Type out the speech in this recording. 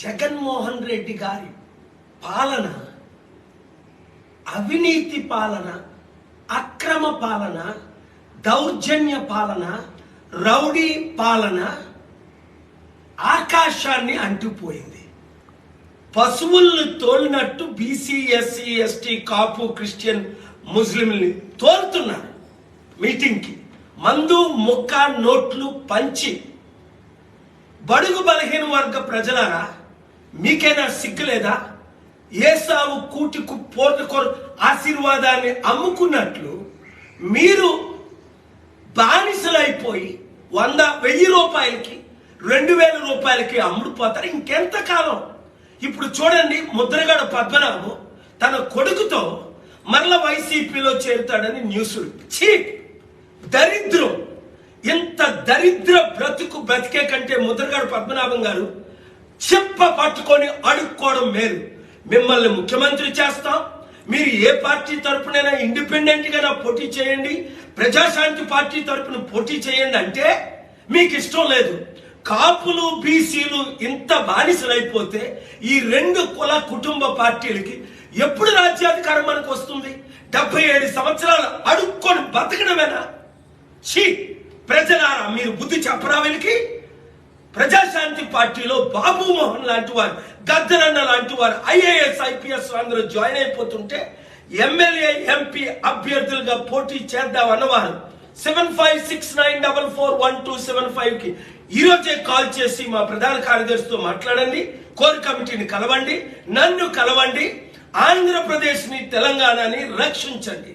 జగన్మోహన్ రెడ్డి గారి పాలన అవినీతి పాలన అక్రమ పాలన దౌర్జన్య పాలన రౌడీ పాలన ఆకాశాన్ని అంటుపోయింది పశువుల్ని తోలినట్టు BC SC ST Kapu Christian ముస్లింని తోలుతున్నారు మీటింగ్కి. మందు ముక్క నోట్లు పంచి బడుగు బలహీన వర్గ ప్రజలారా మీకైనా సిగ్గులేదా? ఏసావు కూటికు పోర్టుకొర ఆశీర్వాదాన్ని అమ్ముకున్నట్లు మీరు బానిసలైపోయి వంద వెయ్యి రూపాయలకి రెండు వేల రూపాయలకి అమ్ముడుపోతారు. ఇంకెంతకాలం ఇప్పుడు చూడండి ముద్రగడ పద్మనాభం తన కొడుకుతో మరల వైసీపీలో చేరుతాడని న్యూస్ చీ దరిద్రం. ఇంత దరిద్ర బ్రతుకు బ్రతికే కంటే ముద్రగడ పద్మనాభం గారు చెప్ప పట్టుకొని అడుక్కోవడం మేలు. మిమ్మల్ని ముఖ్యమంత్రి చేస్తాం. మీరు ఏ పార్టీ తరపునైనా ఇండిపెండెంట్గా పోటీ చేయండి. ప్రజాశాంతి పార్టీ తరపున పోటీ చేయండి అంటే మీకు ఇష్టం లేదు. కాపులు బీసీలు ఇంత బానిసలైపోతే ఈ రెండు కుల కుటుంబ పార్టీలకి ఎప్పుడు రాజ్యాధికారం మనకు వస్తుంది? డెబ్బై ఏడు సంవత్సరాలు అడుక్కొని బతకడమేనా? ఛీ! ప్రజలారా మీరు బుద్ధి చెప్పరా వీళ్ళకి ప్రజాశాంతి పార్టీలో బాబు మోహన్ లాంటి వారు గద్దరన్న లాంటి వారు ఐఏఎస్ ఐపీఎస్ అందరూ జాయిన్ అయిపోతుంటే ఎమ్మెల్యే ఎంపీ అభ్యర్థులుగా పోటీ చేద్దాం అన్నవారు seven five six nine double four one two seven ఫైవ్కి ఈ రోజే కాల్ చేసి మా ప్రధాన కార్యదర్శితో మాట్లాడండి కోర్ కమిటీని కలవండి నన్ను కలవండి ఆంధ్రప్రదేశ్ని తెలంగాణని రక్షించండి.